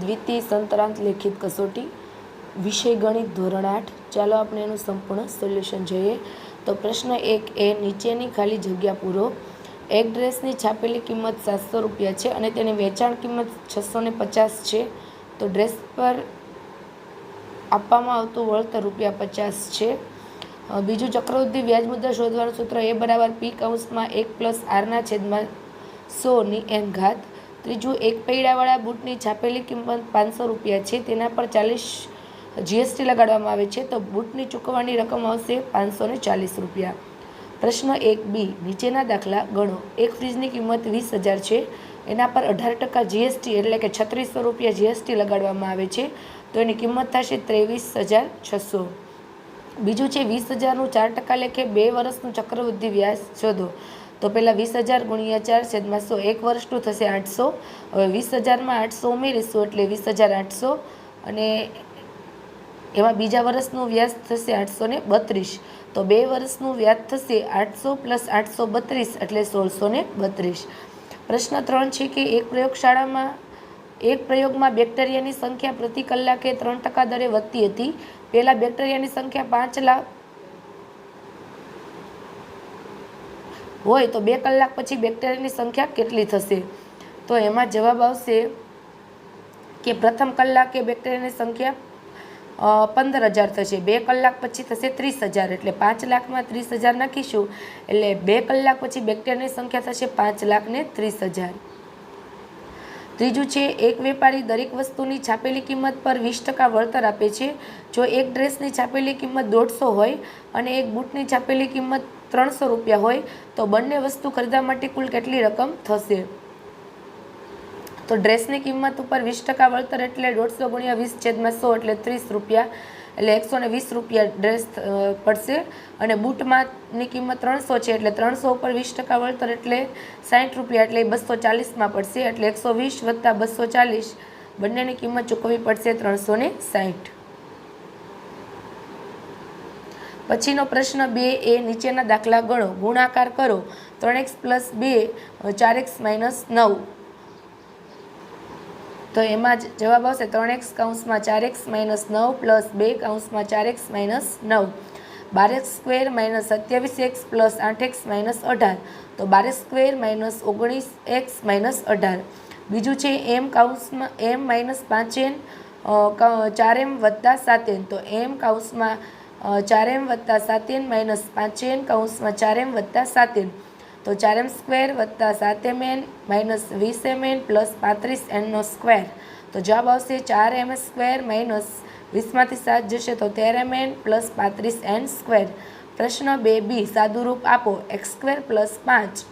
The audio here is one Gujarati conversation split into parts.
દ્વિતીય સંતરાંત લેખિત કસોટી, વિષય ગણિત ધોરણ આઠ. ચાલો આપણે એનું સંપૂર્ણ સોલ્યુશન જોઈએ. તો પ્રશ્ન એક એ, નીચેની ખાલી જગ્યા પૂરો. એક ડ્રેસની છાપેલી કિંમત સાતસો રૂપિયા છે અને તેની વેચાણ કિંમત છસો ને પચાસ છે. તો ડ્રેસ પર આપવામાં આવતું વળતર રૂપિયા પચાસ છે. બીજું ચક્રવૃદ્ધિ વ્યાજ મુદ્દા શોધવાનું સૂત્ર એ બરાબર પી કૌંસમાં એક પ્લસ આરના છેદમાં સોની એમ ઘાત. ત્રીજું, એક પૈડાવાળા બૂટની છાપેલી કિંમત પાંચસો રૂપિયા છે. તેના પર ચાલીસ જીએસટી લગાડવામાં આવે છે. તો બૂટની ચૂકવવાની રકમ આવશે પાંચસો ને ચાલીસ રૂપિયા. પ્રશ્ન એક બી, નીચેના દાખલા ગણો. એક ફ્રીજની કિંમત વીસ હજાર છે. એના પર અઢાર ટકા જીએસટી એટલે કે છત્રીસો રૂપિયા જીએસટી લગાડવામાં આવે છે. તો એની કિંમત થશે ત્રેવીસ હજાર છસો. બીજું છે, વીસ હજારનું ચાર ટકા લેખે બે વર્ષનું ચક્રવૃદ્ધિ વ્યાજ શોધો. તો પહેલાં વીસ હજાર ગુણ્યા ચાર છેદમાં સો, એક વર્ષનું થશે આઠસો. હવે વીસ હજારમાં આઠસો ઉમેરીશું એટલે વીસ હજાર આઠસો અને એમાં બીજા વર્ષનું વ્યાજ થશે આઠસો ને બત્રીસ. તો બે વર્ષનું વ્યાજ થશે આઠસો પ્લસ આઠસો બત્રીસ એટલે સોળસો ને બત્રીસ. પ્રશ્ન ત્રણ છે કે એક પ્રયોગશાળામાં, એક પ્રયોગમાં બેક્ટેરિયાની સંખ્યા પ્રતિ કલાકે ત્રણ ટકા દરે વધતી હતી. પહેલાં બેક્ટેરિયાની સંખ્યા પાંચ લાખ હોય તો બે કલાક પછી બેક્ટેરિયાની સંખ્યા કેટલી થશે? તો એમાં જવાબ આવશે કે પ્રથમ કલાકે બેક્ટેરિયાની સંખ્યા પંદર હજાર થશે. બે કલાક પછી થશે ત્રીસ હજાર એટલે પાંચ લાખમાં ત્રીસ હજાર નાખીશું. એટલે બે કલાક પછી બેક્ટેરિયાની સંખ્યા થશે પાંચ લાખ ને ત્રીસ હજાર ત્રીજું છે, એક વેપારી દરેક વસ્તુની છાપેલી કિંમત પર વીસ ટકા વળતર આપે છે. જો એક ડ્રેસની છાપેલી કિંમત દોઢસો હોય અને એક બૂટની છાપેલી કિંમત ત્રણસો રૂપિયા હોય, તો બંને વસ્તુ ખરીદવા માટે કુલ કેટલી રકમ થશે? તો ડ્રેસની કિંમત ઉપર વીસ ટકા વળતર એટલે દોઢસો ગુણ્યા વીસ છેદમાં સો એટલે ત્રીસ રૂપિયા, એટલે એકસો ને વીસ રૂપિયા ડ્રેસ પડશે. અને બૂટમાંની કિંમત ત્રણસો છે એટલે ત્રણસો ઉપર વીસ ટકા વળતર એટલે સાઠ રૂપિયા એટલે બસો ચાલીસમાં પડશે, એટલે એકસો વીસ વત્તા બસો ચાલીસ. બંનેની કિંમત ચૂકવવી પડશે ત્રણસો ને સાઠ. પછીનો પ્રશ્ન બે એ નીચેના દાખલા ગણો. ગુણાકાર કરો. ત્રણ એક્સ પ્લસ બે ચાર એક્સ માઇનસ નવ. તો એમાં જ જવાબ આવશે ત્રણ એક્સ કાઉન્સમાં ચાર એક્સ માઇનસ નવ પ્લસ બે કાઉન્સમાં ચાર એક્સ માઇનસ નવ. બાર એક્સ સ્ક્વેર માઇનસ સત્યાવીસ એક્સ પ્લસ આઠ એક્સ માઇનસ અઢાર. તો બાર સ્ક્વેર માઇનસ ઓગણીસ એક્સ માઇનસ અઢાર. બીજું છે એમ કાઉન્સમાં એમ માઇનસ પાંચ એન ચાર એમ વત્તા સાત એન. તો એમ અ, ચાર એમ વત્તા સાત એન માઇનસ પાંચ એન કૌંસમાં ચાર એમ વત્તા સાત એન. તો ચાર એમ સ્ક્વેર વત્તા સાત એમ એન માઇનસ વીસ એમ એન પ્લસ પાંત્રીસ એનનો સ્ક્વેર. તો જવાબ આવશે ચાર એમ સ્ક્વેર માઇનસ વીસમાંથી સાત જશે તો તેર એમ એન પ્લસ પાંત્રીસ એન સ્ક્વેર. પ્રશ્ન બે બી, સાદુરૂપ આપો. એક્સ સ્ક્વેર પ્લસ પાંચ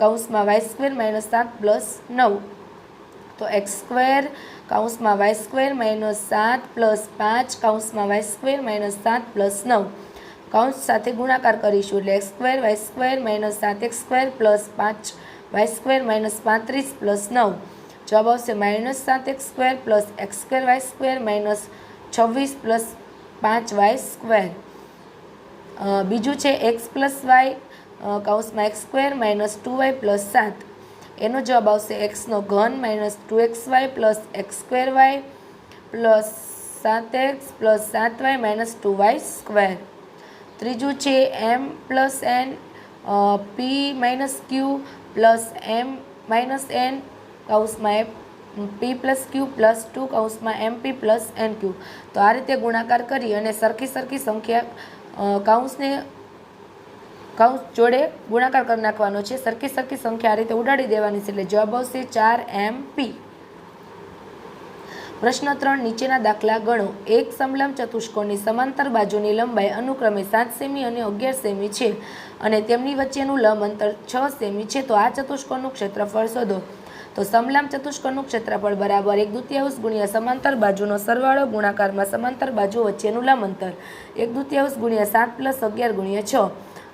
કૌંસમાં વાય સ્ક્વેર માઇનસ સાત પ્લસ નવ. તો એક્સ સ્ક્વેર કાઉન્સમાં વાય સ્ક્વેર માઇનસ સાત પ્લસ પાંચ કાઉન્સમાં વાય સ્ક્વેર માઇનસ સાત પ્લસ નવ. કાઉન્સ સાથે ગુણાકાર કરીશું એટલે x square, y square minus સાત, એક્સ સ્ક્વેર પ્લસ પાંચ, વાય સ્ક્વેર માઇનસ પાંત્રીસ પ્લસ નવ. જવાબ આવશે માઇનસ સાત x square plus x square, y square minus છવ્વીસ પ્લસ પાંચ, વાય સ્ક્વેર. બીજું છે x plus Y કાઉન્સમાં x square minus two y plus સાત. એનો જવાબ આવશે એક્સનો ઘન minus two x y plus x square y plus સાત એક્સ પ્લસ સાત y minus two y square ત્રીજું છે M plus N P minus Q plus M minus N કૌંસમાં P plus Q plus two કૌંસમાં M P plus N Q તો આ રીતે ગુણાકાર કરી અને સરખી સરખી સંખ્યા કૌંસને કૌંસ જોડે ગુણાકાર કરી નાખવાનો છે. સરખી સરખી સંખ્યા આ રીતે ઉડાડી દેવાની છે એટલે જવાબ આવશે ચાર એમ પી. પ્રશ્ન ત્રણ, નીચેના દાખલા ગણો. એક સમલંબ ચતુષ્કોણની સમાંતર બાજુની લંબાઈ અનુક્રમે સાત સેમી અને અગિયાર સેમી છે અને તેમની વચ્ચેનું લંબ અંતર છ સેમી છે. તો આ ચતુષ્કોણનું ક્ષેત્રફળ શોધો. તો સમલામ ચતુષ્કોણનું ક્ષેત્રફળ બરાબર એક દુત્યાંશ ગુણ્યા સમાંતર બાજુનો સરવાળો ગુણાકારમાં સમાંતર બાજુ વચ્ચેનું લંબ અંતર. એક દુત્યાંશ ગુણ્યા સાત પ્લસ અગિયાર ગુણ્યા છ.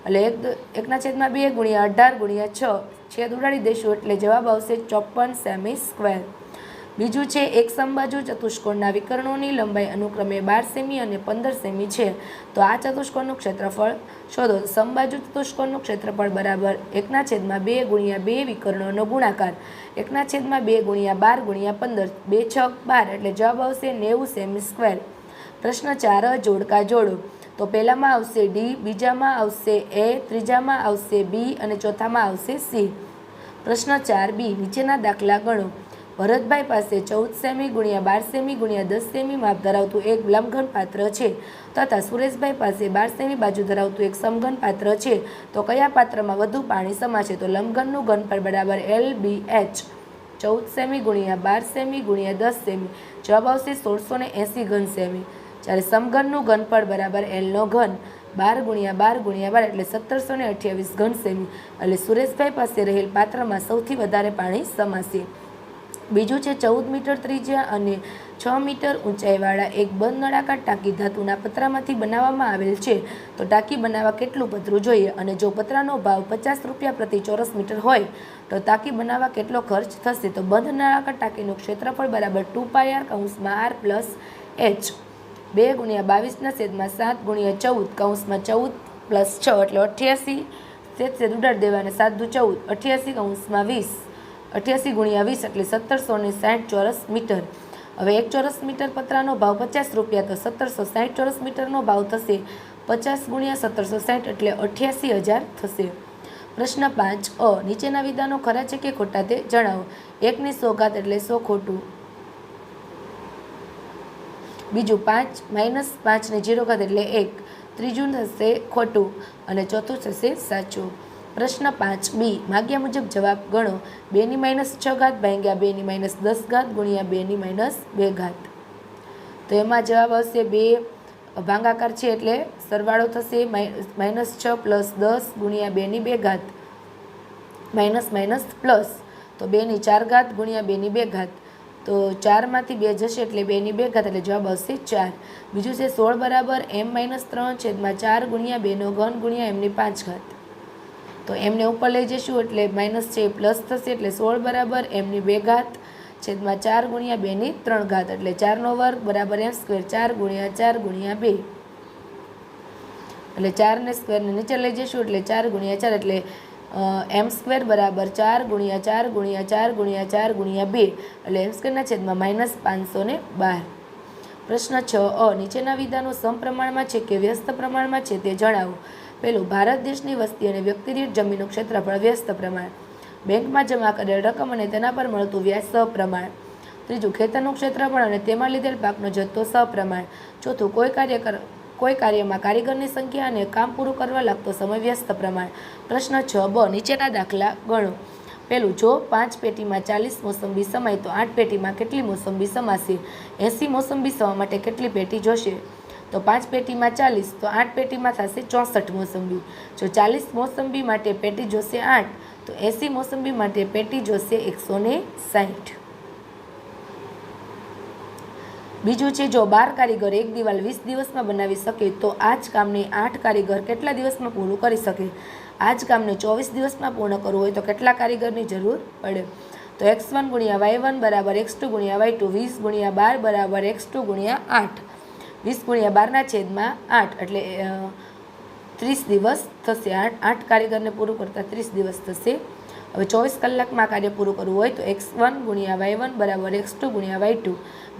એટલે એક એકના છેદમાં બે ગુણ્યા અઢાર ગુણ્યા છ, છેદ ઉડાડી દઈશું એટલે જવાબ આવશે ચોપન સેમી સ્ક્વેર. બીજું છે એક સમબાજુ ચતુષ્કોણના વિકર્ણોની લંબાઈ અનુક્રમે બાર સેમી અને પંદર સેમી છે. તો આ ચતુષ્કોણનું ક્ષેત્રફળ શોધો. સમબાજુ ચતુષ્કોણનું ક્ષેત્રફળ બરાબર એકના છેદમાં બે ગુણ્યા બે વિકર્ણોનો ગુણાકાર. એકના છેદમાં બે ગુણ્યા બાર ગુણ્યા પંદર, બે છ બાર એટલે જવાબ આવશે નેવું સેમી સ્ક્વેર. પ્રશ્ન ચાર, જોડકા જોડો. તો પહેલામાં આવશે ડી, બીજામાં આવશે એ, ત્રીજામાં આવશે બી અને ચોથામાં આવશે સી. પ્રશ્ન ચાર, બી, નીચેના દાખલા ગણો. ભરતભાઈ પાસે ચૌદ સેમી ગુણ્યા બાર સેમી ગુણ્યા દસ સેમી માપ ધરાવતું એક લંબઘન પાત્ર છે તથા સુરેશભાઈ પાસે બાર સેમી બાજુ ધરાવતું એક સમઘન પાત્ર છે. તો કયા પાત્રમાં વધુ પાણી સમાશે? તો લંબઘનનું ઘનફળ બરાબર એલ બી એચ. ચૌદ સેમી ગુણ્યા બાર સેમી ગુણ્યા દસ સેમી. જવાબ આવશે સોળસો ને એંસી ઘન સેમી. જ્યારે સમઘનનું ઘનફળ બરાબર એલનો ઘન. બાર ગુણ્યા બાર ગુણ્યા બાર એટલે સત્તરસો ને અઠ્યાવીસ ઘન સેમી. એટલે સુરેશભાઈ પાસે રહેલ પાત્રમાં સૌથી વધારે પાણી સમાશે. બીજું છે ચૌદ મીટર ત્રિજ્યા અને છ મીટર ઊંચાઈવાળા એક બંધ નળાકાર ટાંકી ધાતુના પતરામાંથી બનાવવામાં આવેલ છે. તો ટાંકી બનાવવા કેટલું પતરું જોઈએ? અને જો પતરાનો ભાવ પચાસ રૂપિયા પ્રતિ ચોરસ મીટર હોય, તો ટાંકી બનાવવા કેટલો ખર્ચ થશે? તો બંધ નળાકાર ટાંકીનું ક્ષેત્રફળ બરાબર ટુ પાય આર કૌંસમાં આર પ્લસ એચ. બે ગુણ્યા બાવીસના છેદમાં સાત ગુણ્યા ચૌદ, કૌંસમાં ચૌદ પ્લસ છ એટલે અઠ્યાસી. છેદ છેદ ઉડાડી દેવાને સાત દુ ચૌદ, અઠ્યાસી, કૌંસમાં વીસ. અઠ્યાસી ગુણ્યા વીસ એટલે સત્તરસો ને સાઠ ચોરસ મીટર. હવે એક ચોરસ મીટર પતરાનો ભાવ પચાસ રૂપિયા, તો સત્તરસો સાઠ ચોરસ મીટરનો ભાવ થશે પચાસ ગુણ્યા સત્તરસો સાઠ એટલે અઠ્યાસી હજાર થશે. પ્રશ્ન પાંચ અ, નીચેના વિધાનો ખરા છે કે ખોટા તે જણાવો. એકની સોગાત એટલે સો ખોટું. બીજું પાંચ, માઇનસ પાંચને જીરો ઘાત એટલે એક. ત્રીજું થશે ખોટું અને ચોથું થશે સાચું. પ્રશ્ન પાંચ, બી. માગ્યા મુજબ જવાબ ગણો. બેની માઇનસ છ ઘાત ભાંગ્યા બેની માઇનસ દસ ઘાત ગુણ્યા બેની માઇનસ બે ઘાત. તો એમાં જવાબ આવશે બે ભાંગાકાર છે એટલે સરવાળો થશે માઇનસ છ પ્લસ દસ ગુણ્યા બેની બે ઘાત. Minus minus plus. તો બેની ચાર ઘાત ગુણ્યા બેની બે ઘાત. તો ચારમાંથી બે જશે એટલે બેની બે ઘાત એટલે જવાબ આવશે ચાર. બીજું છે સોળ બરાબર એમ માઇનસ ત્રણ છેદમાં ચાર ગુણ્યા બેનો ઘન ગુણ્યા એમની પાંચ ઘાત. તો એમને ઉપર લઈ જઈશું એટલે માઇનસ છે પ્લસ થશે એટલે સોળ બરાબર એમની બે ઘાત છેદમાં ચાર ગુણ્યા બેની ત્રણ ઘાત એટલે ચારનો વર્ગ બરાબર એમ સ્ક્વેર ચાર ગુણ્યા ચાર ગુણ્યા બે. એટલે ચારને સ્ક્વેરને નીચે લઈ જઈશું એટલે ચાર ગુણ્યા ચાર એટલે એમ સ્ક્વેર બરાબર ચાર ગુણ્યા ચાર ગુણ્યા ચાર ગુણ્યા ચાર ગુણ્યા બે. એટલે એમ સ્ક્વેરના છેદમાં માઇનસ પાંચસો ને બાર. પ્રશ્ન છ, અ, નીચેના વિધાનો સમપ્રમાણમાં છે કે વ્યસ્ત પ્રમાણમાં છે તે જણાવો. પેલું ભારત દેશની વસ્તી અને વ્યક્તિદીઠ જમીનનું ક્ષેત્રફળ વ્યસ્ત પ્રમાણ. બેંકમાં જમા કરેલ રકમ અને તેના પર મળતું વ્યાજ સપ્રમાણ. ત્રીજું, ખેતરનું ક્ષેત્રફળ અને તેમાં લીધેલ પાકનો જથ્થો સપ્રમાણ. ચોથું, કોઈ કાર્ય કર કોઈ કાર્યમાં કારીગરની સંખ્યા અને કામ પૂરું કરવા લાગતો સમય વ્યસ્ત પ્રમાણ. પ્રશ્ન છ, બ, નીચેના દાખલા ગણો. પેલું જો પાંચ પેટીમાં ચાલીસ મોસંબી સમાય તો આઠ પેટીમાં કેટલી મોસંબી સમાશે? એંસી મોસંબી સમા માટે કેટલી પેટી જોશે? તો પાંચ પેટીમાં ચાલીસ, તો આઠ પેટીમાં થશે ચોસઠ મોસંબી. જો ચાલીસ મોસંબી માટે પેટી જોશે આઠ, તો એંસી મોસંબી માટે પેટી જોશે એકસો ને સાઠ બીજું છે, જો બાર કારીગર એક દિવાલ વીસ દિવસમાં બનાવી શકે, તો આ જ કામને આઠ કારીગર કેટલા દિવસમાં પૂરું કરી શકે? આ જ કામને ચોવીસ દિવસમાં પૂર્ણ કરવું હોય તો કેટલા કારીગરની જરૂર પડે? તો એક્સ વન ગુણ્યા વાય વન બરાબર એક્સ ટુ ગુણ્યા વાય ટુ, વીસ ગુણ્યા બાર બરાબર એક્સ ટુ ગુણ્યા આઠ. વીસ ગુણ્યા બારના છેદમાં આઠ, એટલે ત્રીસ દિવસ થશે. આઠ આઠ કારીગરને પૂરું કરતાં ત્રીસ દિવસ થશે. હવે ચોવીસ કલાકમાં કાર્ય પૂરું કરવું હોય તો એક્સ વન ગુણ્યા વાય વન બરાબર એક્સ ટુ ગુણ્યા વાય ટુ,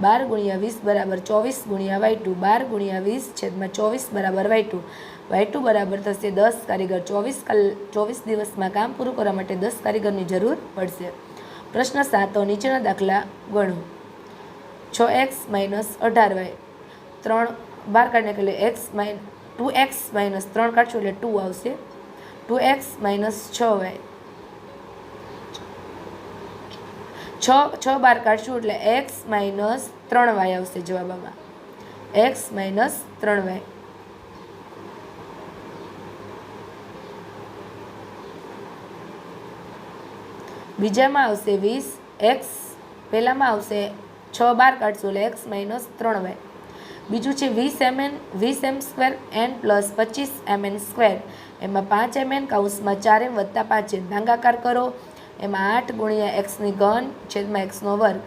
બાર ગુણ્યા વીસ બરાબર ચોવીસ ગુણ્યા વાય ટુ, બાર ગુણ્યા વીસ છેદમાં ચોવીસ બરાબર વાય ટુ. વાય ટુ બરાબર થશે દસ, કારીગર ચોવીસ કલ, ચોવીસ દિવસમાં કામ પૂરું કરવા માટે દસ કારીગરની જરૂર પડશે. પ્રશ્ન સાતો નીચેના દાખલા ગણો. છ એક્સ માઇનસ અઢાર વાય. ત્રણ, બાર કાઢને એટલે x minus, two x minus ત્રણ કાઢશું એટલે ટુ આવશે. ટુ એક્સ માઇનસ છ વાય. છ છ બાર કાઢશું એટલે એક્સ માઇનસ ત્રણ વાય આવશે જવાબમાં. એક્સ માઇનસ ત્રણ વાય. બીજામાં આવશે વીસ, એક્સ, પહેલામાં આવશે છ બાર કાઢશું એટલે એક્સ માઇનસ ત્રણ વાય. બીજું છે વીસ એમએન, વીસ એમ સ્ક્વેર, એન પ્લસ પચીસ એમએન સ્ક્વેર. એમાં પાંચ એમએન કાઉન્સમાં ચાર એમ વત્તા પાંચ એમ ભાંગાકાર કરો. એમાં આઠ ગુણ્યા એક્સની ઘન છેદમાં એક્સનો વર્ગ.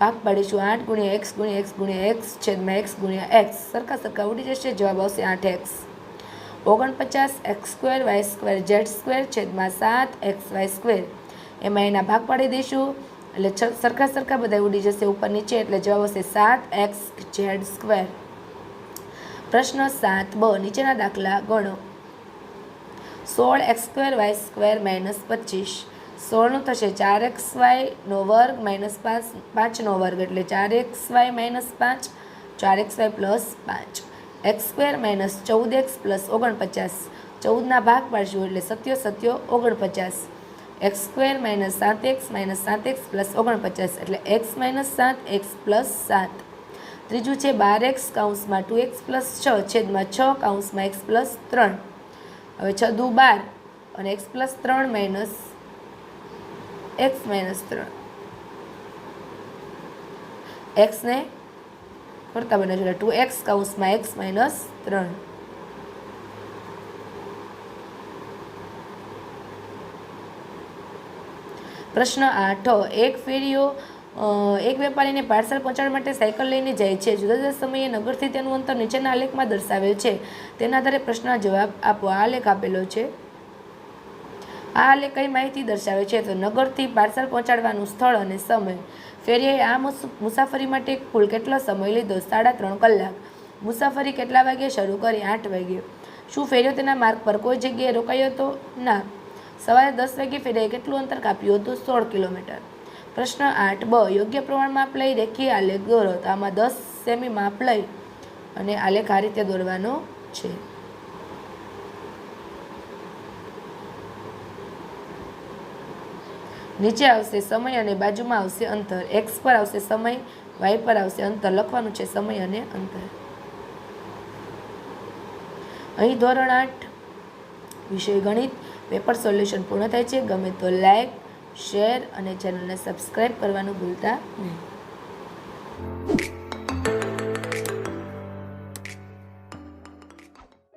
ભાગ પાડીશું આઠ ગુણ્યા એક્સ ગુણ્યા એક્સ ગુણ્યા એક્સ છેદમાં એક્સ ગુણ્યા એક્સ. સરખા સરખા ઉડી જશે, જવાબ આવશે આઠ એક્સ. ઓગણપચાસ x square y square Z square છેદમાં સાત એક્સ વાય સ્ક્વેર. એમાં એના ભાગ પાડી દઈશું. એટલે સરખા સરખા બધા ઉડી જશે ઉપર નીચે, એટલે જવાબ આવશે સાત એક્સ ઝેડ સ્ક્વેર. પ્રશ્ન સાત બ, નીચેના દાખલા ગણો. સોળ x square y square minus પચીસ. સોળનું થશે ચાર એક્સ વાયનો વર્ગ માઇનસ પાંચ, પાંચનો વર્ગ એટલે ચાર એક્સ વાય માઇનસ પાંચ, ચાર એક્સ વાય પ્લસ પાંચ. એક્સ સ્ક્વેર માઇનસ ચૌદ એક્સ પ્લસ ઓગણપચાસ. ચૌદના ભાગ પાડશું એટલે સત્યો સત્યો ઓગણપચાસ. એક્સ સ્ક્વેર માઇનસ સાત એક્સ માઇનસ સાત એક્સ પ્લસ ઓગણપચાસ એટલે એક્સ માઇનસ સાત એક્સ પ્લસ સાત. ત્રીજું છે બાર એક્સ કાઉન્સમાં ટુ એક્સ પ્લસ છ છેદમાં છ કાઉન્સમાં એક્સ પ્લસ ત્રણ. હવે છ દુ બાર અને એક્સ પ્લસ ત્રણ માઇનસ એક્સ માઇનસ ત્રણ એક્સને કરતા બને છે ટુ એક્સ કાઉન્સમાં એક્સ માઇનસ ત્રણ. પ્રશ્ન આઠ, એક ફેરીઓ એક વેપારીને પાર્સલ પહોંચાડવા માટે સાયકલ લઈને જાય છે. જુદા જુદા સમયે નગરથી તેનું અંતર નીચેના આલેખમાં દર્શાવેલ છે. તેના આધારે પ્રશ્નના જવાબ આપો. આ આલેખ આપેલો છે. આ આલેખ કઈ માહિતી દર્શાવે છે તો નગરથી પાર્સલ પહોંચાડવાનું સ્થળ અને સમય. ફેરીએ આ મુસ- મુસાફરી માટે કુલ કેટલો સમય લીધો? સાડા ત્રણ કલાક. મુસાફરી કેટલા વાગે શરૂ કરી? આઠ વાગે. શું ફેરીઓ તેના માર્ગ પર કોઈ જગ્યાએ રોકાયો હતો ના. સવારે દસ વાગે ફેરીએ કેટલું અંતર કાપ્યું હતું? સોળ કિલોમીટર. પ્રશ્ન આઠ. બ. યોગ્ય પ્રમાણ માપ લઈ રેખીય આલેખ દોરો. તો આમાં દસ સેમી માપ લઈ અને આલેખ આ રીતે દોરવાનો છે. નીચે આવશે સમય અને બાજુમાં આવશે અંતર. એક્સ પર આવશે સમય વાય પર આવશે અંતર. લખવાનું છે સમય અને અંતર. અહીં ધોરણ આઠ વિષય ગણિત. પેપર સોલ્યુશન પૂર્ણ થાય છે. ગમે તો લાઈક શેર અને ચેનલને સબસ્ક્રાઈબ કરવાનું ભૂલતા નહીં.